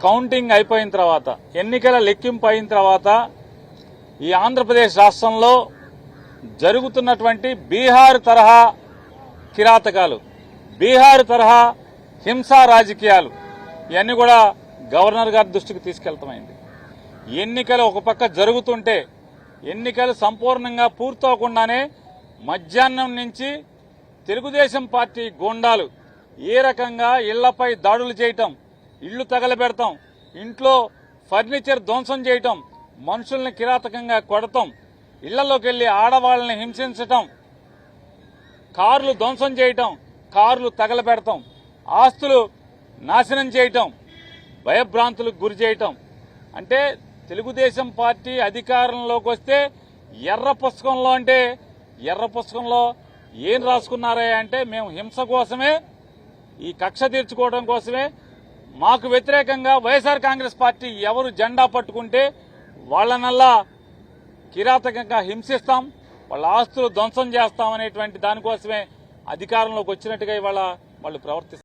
Counting అయిపోయిన తర్వాత ఎన్నికల లెక్కింపు అయిన తర్వాత ఈ ఆంధ్రప్రదేశ్ రాష్ట్రంలో జరుగుతున్నటువంటి బీహార్ తరహా కిరాతకాలు బీహార్ తరహా హింసా రాజకీయాలు ఇవన్నీ కూడా గవర్నర్ గారి దృష్టికి తీసుకెళ్తామైంది. ఎన్నికలు ఒక పక్క జరుగుతుంటే ఎన్నికలు సంపూర్ణంగా పూర్తవకుండానే మధ్యాహ్నం నుంచి తెలుగుదేశం పార్టీ గూండాలు ఏ రకంగా ఇళ్ళపై దాడులు చేయటం ఇళ్ళు తగలబెడతాం. ఇంట్లో ఫర్నిచర్ ధ్వంసం చేయటం మనుషుల్ని కిరాతకంగా కొడతాం. ఇళ్ళలోకి వెళ్ళి ఆడవాళ్ళని హింసించటం కార్లు ధ్వంసం చేయటం కార్లు తగలబెడతాం. ఆస్తులు నాశనం చేయటం భయభ్రాంతులకు గురి చేయటం. అంటే తెలుగుదేశం పార్టీ అధికారంలోకి వస్తే ఎర్ర పుస్తకంలో అంటే ఎర్ర పుస్తకంలో ఏం రాసుకున్నారా అంటే మేము హింస కోసమే ఈ కక్ష తీర్చుకోవడం కోసమే మాకు వ్యతిరేకంగా వైఎస్ఆర్ కాంగ్రెస్ పార్టీ ఎవరు జెండా పట్టుకుంటే వాళ్ళనల్లా కిరాతకంగా హింసిస్తాం వాళ్ళ ఆస్తులు ధ్వంసం చేస్తాం అనేటువంటి దానికోసమే అధికారంలోకి వచ్చినట్టుగా ఇవాళ వాళ్ళు ప్రవర్తిస్తారు